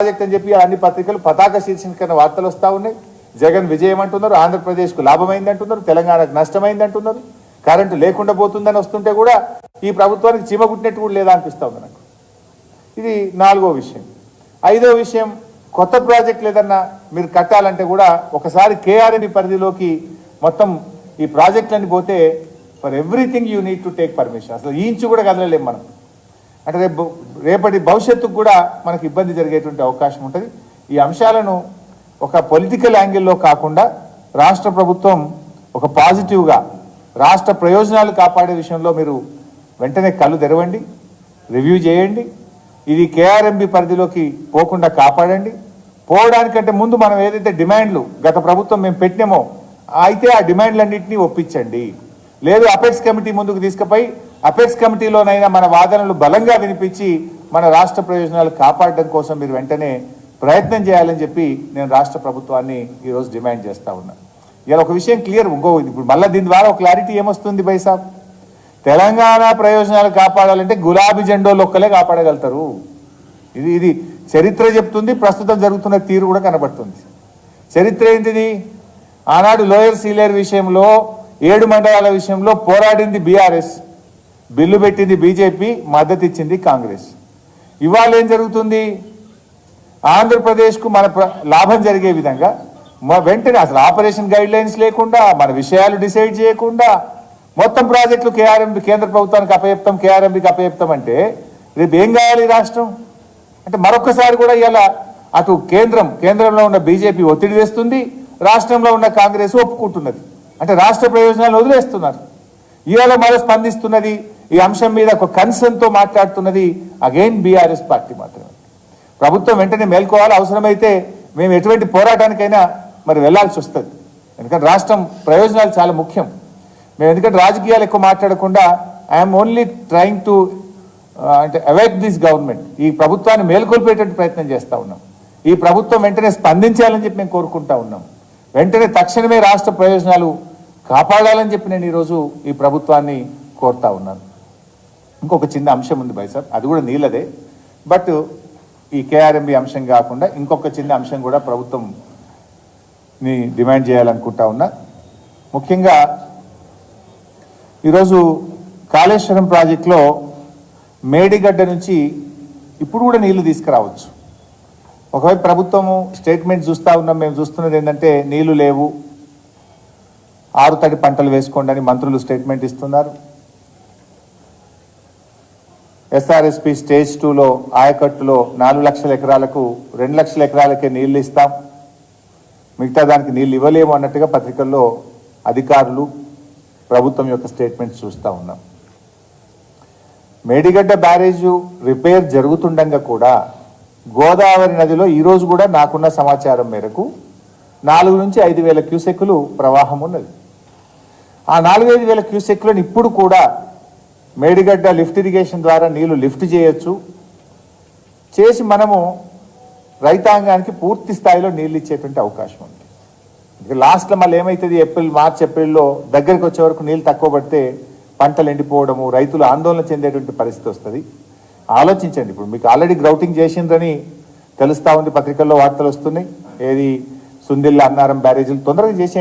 Project అని చెప్పి అన్ని పత్రికలు పతాక శీర్షికన వార్తలు వస్తూ ఉన్నాయి. జగన్ విజయం అంటున్నారు ఆంధ్రప్రదేశ్కు లాభమైంది అంటున్నారు తెలంగాణకు నష్టమైంది అంటున్నారు. కరెంటు లేకుండా పోతుందని వస్తుంటే కూడా ఈ ప్రభుత్వానికి చీమగుట్టినట్టు కూడా లేదా అనిపిస్తూ ఉంది నాకు. ఇది నాలుగో విషయం. ఐదో విషయం కొత్త ప్రాజెక్టులు ఏదన్నా మీరు కట్టాలంటే కూడా ఒకసారి కేఆర్ఎన్ పరిధిలోకి మొత్తం ఈ ప్రాజెక్టులన్నీ పోతే for everything you need to take permission అసలు ఈ ఇంచు కూడా కదలలేం మనం. అంటే రేపు రేపటి భవిష్యత్తుకు కూడా మనకి ఇబ్బంది జరిగేటువంటి అవకాశం ఉంటుంది. ఈ అంశాలను ఒక పొలిటికల్ యాంగిల్లో కాకుండా రాష్ట్ర ప్రభుత్వం ఒక పాజిటివ్గా రాష్ట్ర ప్రయోజనాలు కాపాడే విషయంలో మీరు వెంటనే కళ్ళు తెరవండి రివ్యూ చేయండి. ఇది కేఆర్ఎంబి పరిధిలోకి పోకుండా కాపాడండి. పోవడానికంటే ముందు మనం ఏదైతే డిమాండ్లు గత ప్రభుత్వం మేము పెట్టినామో అయితే ఆ డిమాండ్లన్నింటినీ ఒప్పించండి. లేదు అపెక్స్ కమిటీ ముందుకు తీసుకుపోయి అపెక్స్ కమిటీలోనైనా మన వాదనలు బలంగా వినిపించి మన రాష్ట్ర ప్రయోజనాలు కాపాడడం కోసం మీరు వెంటనే ప్రయత్నం చేయాలని చెప్పి నేను రాష్ట్ర ప్రభుత్వాన్ని ఈరోజు డిమాండ్ చేస్తా ఉన్నా. ఇలా ఒక విషయం క్లియర్ ఇంకో ఇప్పుడు మళ్ళీ దీని ద్వారా ఒక క్లారిటీ ఏమొస్తుంది బైసాబ్ తెలంగాణ ప్రయోజనాలు కాపాడాలంటే గులాబీ జెండోలు ఒక్కలే కాపాడగలుగుతారు. ఇది ఇది చరిత్ర చెప్తుంది ప్రస్తుతం జరుగుతున్న తీరు కూడా కనబడుతుంది. చరిత్ర ఏంటిది? ఆనాడు లోయర్ సీలేర్ విషయంలో ఏడు మండలాల విషయంలో పోరాడింది బీఆర్ఎస్. బిల్లు పెట్టింది బీజేపీ మద్దతు ఇచ్చింది కాంగ్రెస్. ఇవాళ ఏం జరుగుతుంది? ఆంధ్రప్రదేశ్కు మన లాభం జరిగే విధంగా మా వెంటనే అసలు ఆపరేషన్ గైడ్ లైన్స్ లేకుండా మన విషయాలు డిసైడ్ చేయకుండా మొత్తం ప్రాజెక్టులు కేఆర్ఎంబి కేంద్ర ప్రభుత్వానికి అపయప్తం కేఆర్ఎంబికి అపయప్తం అంటే రేపు ఏం కావాలి రాష్ట్రం? అంటే మరొకసారి కూడా ఇలా అటు కేంద్రం కేంద్రంలో ఉన్న బీజేపీ ఒత్తిడి వేస్తుంది రాష్ట్రంలో ఉన్న కాంగ్రెస్ ఒప్పుకుంటున్నది. అంటే రాష్ట్ర ప్రయోజనాలు వదిలేస్తున్నారు. ఇవాళ మరో స్పందిస్తున్నది ఈ అంశం మీద ఒక కన్సర్న్తో మాట్లాడుతున్నది అగైన్ బీఆర్ఎస్ పార్టీ మాత్రమే. ప్రభుత్వం వెంటనే మేల్కోవాలి. అవసరమైతే మేము ఎటువంటి పోరాటానికైనా మరి వెళ్ళాల్సి వస్తుంది. ఎందుకంటే రాష్ట్రం ప్రయోజనాలు చాలా ముఖ్యం. మేము ఎందుకంటే రాజకీయాలు ఎక్కువ మాట్లాడకుండా ఐఎమ్ ఓన్లీ ట్రయింగ్ టు అంటే అవాయిడ్ దిస్ గవర్నమెంట్ ఈ ప్రభుత్వాన్ని మేల్కొల్పేటట్టు ప్రయత్నం చేస్తూ ఉన్నాం. ఈ ప్రభుత్వం వెంటనే స్పందించాలని చెప్పి మేము కోరుకుంటా ఉన్నాం. వెంటనే తక్షణమే రాష్ట్ర ప్రయోజనాలు కాపాడాలని చెప్పి నేను ఈరోజు ఈ ప్రభుత్వాన్ని కోరుతా ఉన్నాను. ఇంకొక చిన్న అంశం ఉంది బై సార్. అది కూడా నీళ్ళదే. బట్ ఈ కేఆర్ఎంబి అంశం కాకుండా ఇంకొక చిన్న అంశం కూడా ప్రభుత్వం ని డిమాండ్ చేయాలనుకుంటా ఉన్నా. ముఖ్యంగా ఈరోజు కాళేశ్వరం ప్రాజెక్టులో మేడిగడ్డ నుంచి ఇప్పుడు కూడా నీళ్ళు తీసుకురావచ్చు. ఒకవైపు ప్రభుత్వము స్టేట్మెంట్ చూస్తా ఉన్నాం మేము చూస్తున్నది ఏంటంటే నీళ్ళు లేవు. ఆరు తడి పంటలు వేసుకోండి అని మంత్రులు స్టేట్మెంట్ ఇస్తున్నారు. ఎస్ఆర్ఎస్పి స్టేజ్ టూలో ఆయకట్టులో నాలుగు లక్షల ఎకరాలకు రెండు లక్షల ఎకరాలకే నీళ్ళు ఇస్తాం. మిగతా దానికి నీళ్ళు ఇవ్వలేము అన్నట్టుగా పత్రికల్లో అధికారులు ప్రభుత్వం యొక్క స్టేట్మెంట్ చూస్తూ ఉన్నాం. మేడిగడ్డ బ్యారేజు రిపేర్ జరుగుతుండగా కూడా గోదావరి నదిలో ఈరోజు కూడా నాకున్న సమాచారం మేరకు నాలుగు నుంచి ఐదు వేల క్యూసెక్లు ప్రవాహం ఉన్నది. ఆ నాలుగైదు వేల క్యూసెక్లను ఇప్పుడు కూడా మేడిగడ్డ లిఫ్ట్ ఇరిగేషన్ ద్వారా నీళ్ళు లిఫ్ట్ చేయొచ్చు. చేసి మనము రైతాంగానికి పూర్తి స్థాయిలో నీళ్ళు ఇచ్చేటువంటి అవకాశం ఉంది. ఇక లాస్ట్లో మళ్ళీ ఏమవుతుంది ఏప్రిల్ మార్చ్ ఏప్రిల్లో దగ్గరికి వచ్చే వరకు నీళ్ళు తక్కువ పడితే పంటలు ఎండిపోవడము రైతులు ఆందోళన చెందేటువంటి పరిస్థితి వస్తుంది. ఆలోచించండి ఇప్పుడు. మీకు ఆల్రెడీ గ్రౌటింగ్ చేసిండ్రని తెలుస్తా ఉంది పత్రికల్లో వార్తలు వస్తున్నాయి. ఏది సుందిల్ల అన్నారం బ్యారేజీలు తొందరగా చేసే